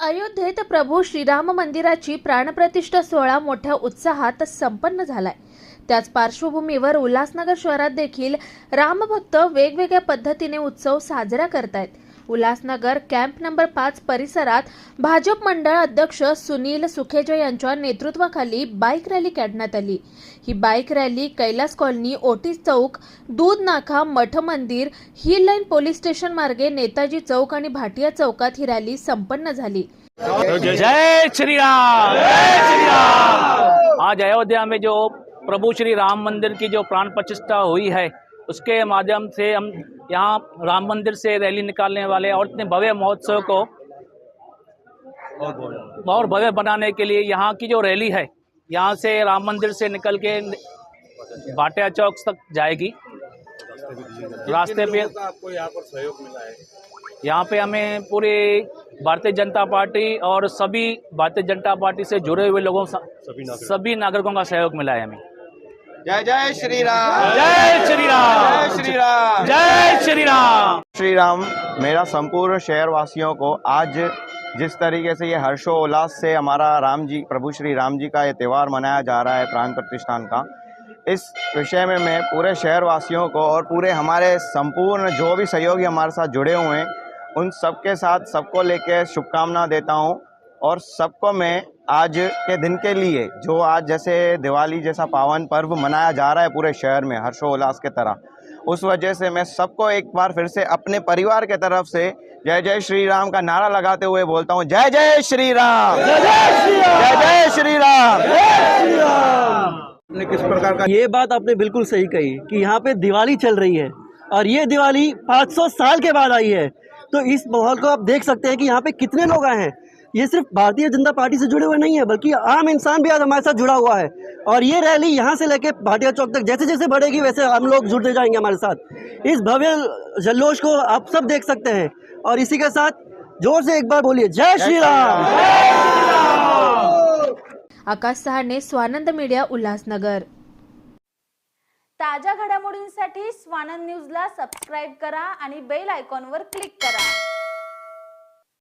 अयोध्येत प्रभू श्रीराम मंदिराची प्राणप्रतिष्ठा सोहळा मोठ्या उत्साहात संपन्न झालाय. त्याच पार्श्वभूमीवर उल्हासनगर शहरात देखील रामभक्त वेगवेगळ्या पद्धतीने उत्सव साजरा करतायत. उल्हासनगर कॅम्प नंबर पाच परिसरात भाजप मंडळ अध्यक्ष सुनील सुखेजा यांच्या नेतृत्वाखाली बाईक रॅली काढण्यात आली. ही बाईक रॅली कैलास कॉलनी ओटीस चौक दूध नाका मठ मंदिर ही लाईन पोलीस स्टेशन मार्गे नेताजी चौक आणि भाटिया चौकात ही रॅली संपन्न झाली. जय श्री राम जय श्री राम आज अयोध्या में जो प्रभु श्री राम मंदिर की जो प्राण प्रतिष्ठा हुई है उसके माध्यम से हम यहाँ राम मंदिर से रैली निकालने वाले और इतने भव्य महोत्सव को और भव्य बनाने के लिए यहाँ की जो रैली है यहाँ से राम मंदिर से निकल के भाटिया चौक तक जाएगी। रास्ते पे आपको यहाँ पर सहयोग मिला है। यहाँ पे हमें पूरे भारतीय जनता पार्टी और सभी भारतीय जनता पार्टी से जुड़े हुए लोगों सा- सभी नागरिकों का सहयोग मिला है हमें। जय जय श्री राम। जय श्री राम जय श्री राम जय श्री राम श्री राम मेरा संपूर्ण शहरवासियों को आज जिस तरीके से ये हर्षोल्लास से हमारा राम जी, प्रभु श्री राम जी का ये त्यौहार मनाया जा रहा है प्राण प्रतिष्ठान का, इस विषय में मैं पूरे शहरवासियों को और पूरे हमारे संपूर्ण जो भी सहयोगी हमारे साथ जुड़े हुए हैं, उन सबके साथ सबको लेके शुभकामना देता हूँ और सबको मैं आज के दिन के लिए, जो आज जैसे दिवाली जैसा पावन पर्व मनाया जा रहा है पूरे शहर में हर्षोल्लास के तरह उस वजह से मैं सबको एक बार फिर से अपने परिवार के तरफ़ से जय जय श्री राम का नारा लगाते हुए बोलता हूँ जय जय श्री राम। जय जय श्री राम। ने किस प्रकार का ये बात आपने बिल्कुल सही कही कि यहाँ पे दिवाली चल रही है और ये दिवाली 500 साल के बाद आई है। तो इस माहौल को आप देख सकते हैं कि यहाँ पे कितने लोग आए हैं। ये सिर्फ़ भारतीय जनता पार्टी से जुड़े हुए नहीं है बल्कि आम इंसान भी आज हमारे साथ जुड़ा हुआ है। और ये रैली यहाँ से लेके भाटिया चौक तक जैसे जैसे बढ़ेगी वैसे हम लोग जुड़ते जाएँगे हमारे साथ। इस भव्य जल्लोष को आप सब देख सकते हैं। और इसी के साथ ज़ोर से एक बार बोलिए जय श्री राम। आकाश सहाने स्वानंद मीडिया उल्हासनगर। ताज्या घडामोडींसाठी स्वानंद न्यूजला सबस्क्राईब करा आणि बेल आयकॉनवर क्लिक करा.